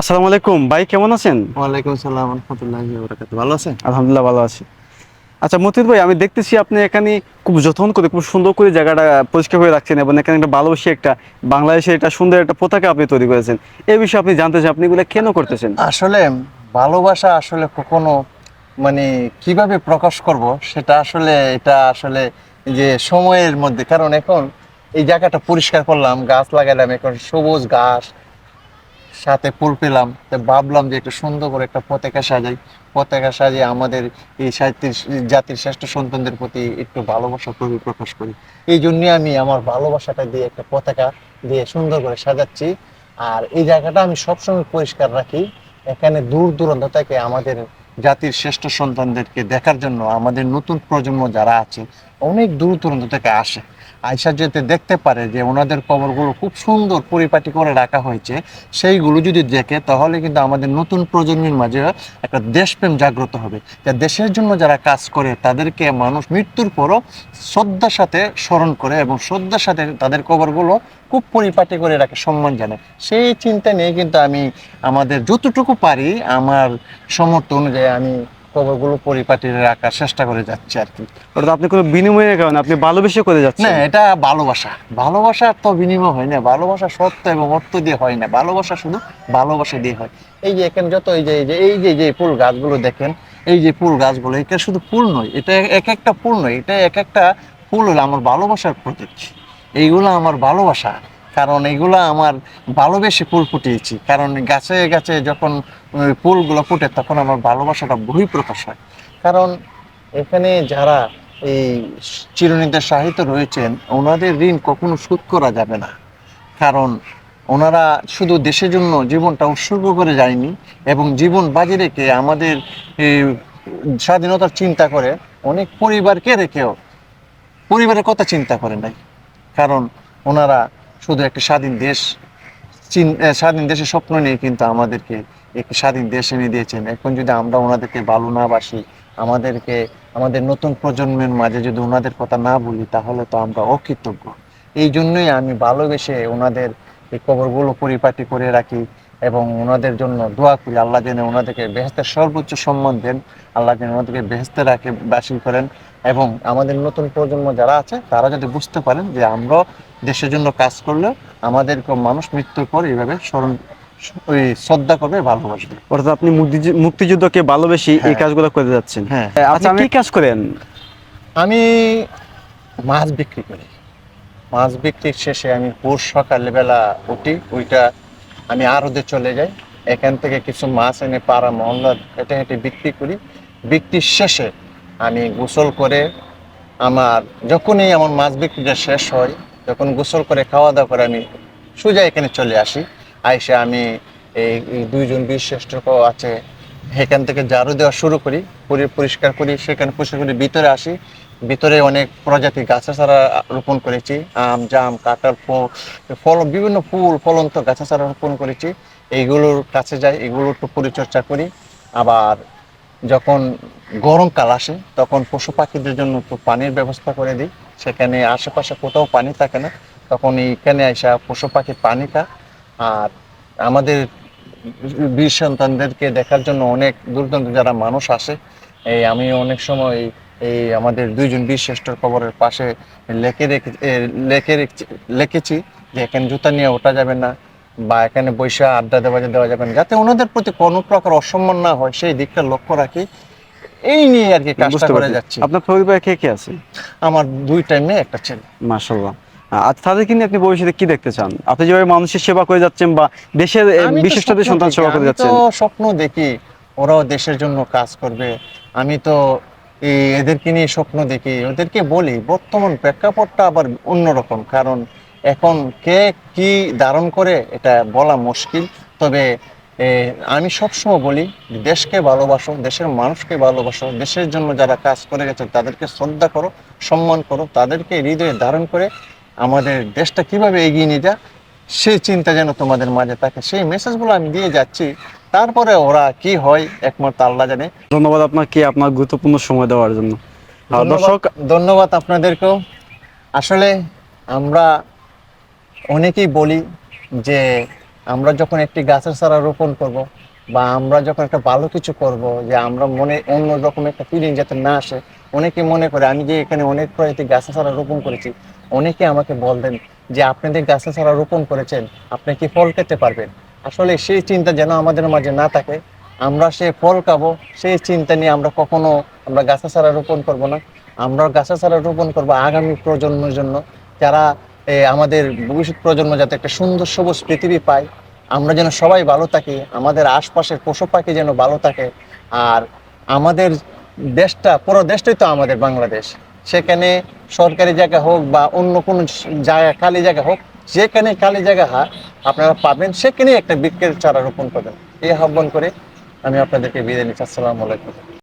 আসসালামু আলাইকুম। ভাই কেমন আছেন? ওয়ালাইকুম আসসালাম রহমতুল্লাহি ভালো আছেন? আলহামদুলিল্লাহ ভালো আছি। আচ্ছা মতির ভাই আমি দেখতেছি আপনি এখানে খুব যত্ন করে খুব সুন্দর করে জায়গাটা পরিষ্কার করে রাখছেন এবং এখানে একটা ভালোবাসি একটা বাংলাদেশের একটা সুন্দর একটা পতাকা আপনি তৈরি করেছেন। এই বিষয়ে আপনি জানতে চান আপনি এগুলো কেন করতেছেন? আসলে ভালোবাসা আসলে কখনো মানে কীভাবে প্রকাশ করব সেটা আসলে এটা আসলে যে সময়ের মধ্যে কারণ এখন এই জায়গাটা পরিষ্কার করলাম গাছ লাগালাম এখন সবুজ ঘাস সাথে ফুল পেলাম। ভাবলাম যে একটু সুন্দর করে একটা পতাকা সাজাই। পতাকা সাজিয়ে আমাদের এই সাহিত্যের, জাতির শ্রেষ্ঠ সন্তানদের প্রতি একটু ভালোবাসা কবি প্রকাশ করি। এই জন্য আমি আমার ভালোবাসাটা দিয়ে একটা পতাকা দিয়ে সুন্দর করে সাজাচ্ছি। আর এই জায়গাটা আমি সবসময় পরিষ্কার রাখি। এখানে দূর দূরান্ত থেকে আমাদের জাতির শ্রেষ্ঠ সন্তানদেরকে দেখার জন্য আমাদের নতুন প্রজন্ম যারা আছে, অনেক দূর দূরান্ত থেকে আসে। আইসা যেতে দেখতে পারে যে ওনাদের কবরগুলো খুব সুন্দর পরিপাটি করে রাখা হয়েছে, সেইগুলো যদি দেখে, তাহলে কিন্তু আমাদের নতুন প্রজন্মের মাঝে একটা দেশপ্রেম জাগ্রত হবে। যা দেশের জন্য যারা কাজ করে, তাদেরকে মানুষ মৃত্যুর পরও শ্রদ্ধার সাথে স্মরণ করে এবং শ্রদ্ধার সাথে তাদের কবরগুলো খুব পরিপাটি করে রাখে, সম্মান জানায়। সেই চিন্তা নিয়ে কিন্তু আমি আমাদের যতটুকু পারি, আমার সমর্থ অনুযায়ী আমি কবরগুলো পরিপাটি রাখার চেষ্টা করে যাচ্ছি আর কি। ওটা আপনি কোনো বিনিময়ের কারণে আপনি ভালোবেসে করে না যাচ্ছেন এটা ভালোবাসা। ভালোবাসার তো বিনিময় হয় না ভালোবাসা সত্য এবং অর্থ দিয়ে হয় না। ভালোবাসা শুধু ভালোবাসা দিয়ে হয়। এই যে এখানে যত এই যে এই যে এই যে যে ফুল গাছগুলো দেখেন এই যে ফুল গাছগুলো এটা শুধু ফুল নয় এটা এক একটা ফুল নয় এটা এক একটা ফুল হলো আমার ভালোবাসার প্রতীক। এইগুলো আমার ভালোবাসা। কারণ এইগুলো আমার ভালোবেসে ফুল ফুটিয়েছি। কারণ গাছে গাছে যখন ফুলগুলো ফুটে তখন আমার ভালোবাসাটা বহিঃপ্রকাশ হয়। কারণ এখানে যারা এই চিরনিদ্রা সাহিত্য রয়েছেন, ওনাদের ঋণ কখনো শোধ করা যাবে না। কারণ ওনারা শুধু দেশের জন্য জীবনটা উৎসর্গ করে যায়নি এবং জীবন বাজি রেখে আমাদের স্বাধীনতার চিন্তা করে অনেক পরিবারকে রেখেও, পরিবারের কথা চিন্তা করে নাই। কারণ ওনারা শুধু একটা স্বাধীন দেশ, চীন স্বাধীন দেশের স্বপ্ন নিয়ে কিন্তু আমাদেরকে একটি স্বাধীন দেশ এনে দিয়েছেন। এখন যদি আমরা ওনাদেরকে ভালো না বাসি, আমাদেরকে, আমাদের নতুন প্রজন্মের মাঝে যদি ওনাদের কথা না বলি, তাহলে তো আমরা অকৃতজ্ঞ। এই জন্যই আমি ভালোবেসে ওনাদের এই কবরগুলো পরিপাটি করে রাখি এবং ওনাদের জন্য দোয়া করি। আল্লাহ যেন ওনাদেরকে বেহেস্তের সর্বোচ্চ সম্মান দেন, আল্লাহ যেন ওনাদেরকে বেহেস্তে রাখে বাসী করেন। এবং আমাদের নতুন প্রজন্ম যারা আছে তারা যদি বুঝতে পারেন যে আমরা দেশের জন্য কাজ করলে আমাদেরকে মানুষ মৃত্যুর পর এইভাবে স্মরণ ওই শ্রদ্ধা করবে ভালোবাসবে। অর্থাৎ আপনি মুক্তি- মুক্তিযুদ্ধকে ভালোবেসে এই হ্যাঁ। কাজগুলো করে যাচ্ছেন। হ্যাঁ। আচ্ছা আপনি কি কাজ করেন? আমি মাছ বিক্রি করি। মাছ বিক্রির শেষে আমি ভোর সকালবেলা উঠি ওইটা আমি আড়তে চলে যাই। এখান থেকে কিছু মাছ এনে পাড়া মহল্লা হেঁটে হেঁটে বিক্রি করি। বিক্রির শেষে আমি গোসল করে আমার, যখনই আমার মাছ বিক্রিটা শেষ হয়, যখন গোসল করে খাওয়া দাওয়া করে আমি সোজা এখানে চলে আসি। আইসে আমি এই দুইজন বীরশ্রেষ্ঠ আছে সেখান থেকে ঝাড়ু দেওয়া শুরু করি, পরি- পরিষ্কার করি, সেখানে পরিষ্কার করি ভিতরে আসি। ভিতরে অনেক প্রজাতি গাছাচারা রোপণ করেছি, আম, জাম, কাঁঠাল, ফল বিভিন্ন ফুল, ফলন্ত গাছাচারা রোপণ করেছি। এইগুলোর কাছে যাই এগুলো একটু পরিচর্যা করি। আবার যখন গরমকাল আসে, তখন পশু পাখিদের জন্য একটু পানির ব্যবস্থা করে দিই। সেখানে আশেপাশে কোথাও পানি থাকে না তখন এইখানে আসা পশু পাখি পানি আর আমাদের বীর সন্তানদেরকে দেখার জন্য অনেক দূর দূরান্ত যারা মানুষ আসে, এই আমি অনেক সময় এই আমাদের দুইজন বীর শ্রেষ্ঠর কবরের পাশে লেখে রেখে লেখে রেখেছি- যে এখানে জুতা নিয়ে ওঠা যাবে না। বা এখানে বৈশা আড্ডা দেওয়া দেওয়া যাবে না যাতে ওনাদের প্রতি কোনো প্রকার অসম্মান না হয় সেই দিকটা লক্ষ্য রাখি। এই নিয়ে আর কি কাজটা করে যাচ্ছি। আপনার পরিবারে কে কে আছে? আমার দুই টাইমে একটা ছেলে। মাশাল্লাহ আচ্ছা তাদেরকে নিয়ে আপনি ভবিষ্যতে কি দেখতে চান? আপনি যেভাবে মানুষের সেবা করে যাচ্ছেন বা দেশের বিশিষ্টদের সন্তান সেবা করে যাচ্ছেন তো স্বপ্ন দেখি ওরাও দেশের জন্য কাজ করবে। আমি তো এই এদেরকে নিয়ে স্বপ্ন দেখি ওদেরকে বলি বর্তমান প্রেক্ষাপটটা আবার অন্যরকম কারণ এখন কে কি ধারণ করে এটা বলা মুশকিল। তবে আমি সবসময় বলি দেশকে ভালোবাসো দেশের মানুষকে ভালোবাসো দেশের জন্য যারা কাজ করে গেছে তাদেরকে শ্রদ্ধা করো সম্মান করো তাদেরকে হৃদয়ে ধারণ করে আমাদের দেশটা কীভাবে এগিয়ে নিয়ে যা সেই চিন্তা যেন তোমাদের মাঝে থাকে। সেই মেসেজগুলো আমি দিয়ে যাচ্ছি তারপরে ওরা কি হয় একমাত্র আল্লাহ জানে। ধন্যবাদ আপনাকে আপনার গুরুত্বপূর্ণ সময় দেওয়ার জন্য। দর্শক ধন্যবাদ আপনাদেরকেও। আসলে আমরা অনেকেই বলি যে আমরা যখন একটি গাছের চারা রোপণ করব বা আমরা যখন একটা ভালো কিছু করব, যে আমরা মনে অন্য রকম একটা ফিলিং যাতে না আসে, অনেকে মনে করে, আমি যে এখানে অনেক প্রজাতি গাছের চারা রোপণ করেছি। অনেকে আমাকে বলতেন যে আপনাদের গাছের চারা রোপণ করেছেন, আপনি কি ফল খেতে পারবেন? আসলে সেই চিন্তা যেন আমাদের মাঝে না থাকে। আমরা সে ফল খাব, সেই চিন্তা নিয়ে আমরা কখনো আমরা গাছের চারা রোপণ করব না। আমরা গাছের চারা রোপণ করব আগামী প্রজন্মের জন্য। যারা আমাদের ভবিষ্যৎ প্রজন্ম যাতে একটা সুন্দর সবুজ পৃথিবী পায়, আমরা যেন সবাই ভালো থাকি, আমাদের আশপাশের পশু পাখি যেন ভালো থাকে, আর আমাদের দেশটা, পুরো দেশটাই তো আমাদের বাংলাদেশ। সেখানে সরকারি জায়গা হোক বা অন্য কোনো জায়গা, খালি জায়গা হোক, যেখানে খালি জায়গা আপনারা পাবেন, সেখানেই একটা বৃক্ষের চারা রোপণ করবেন। এই আহ্বান করে আমি আপনাদেরকে বিদায় নিচ্ছি। আসসালামু আলাইকুম।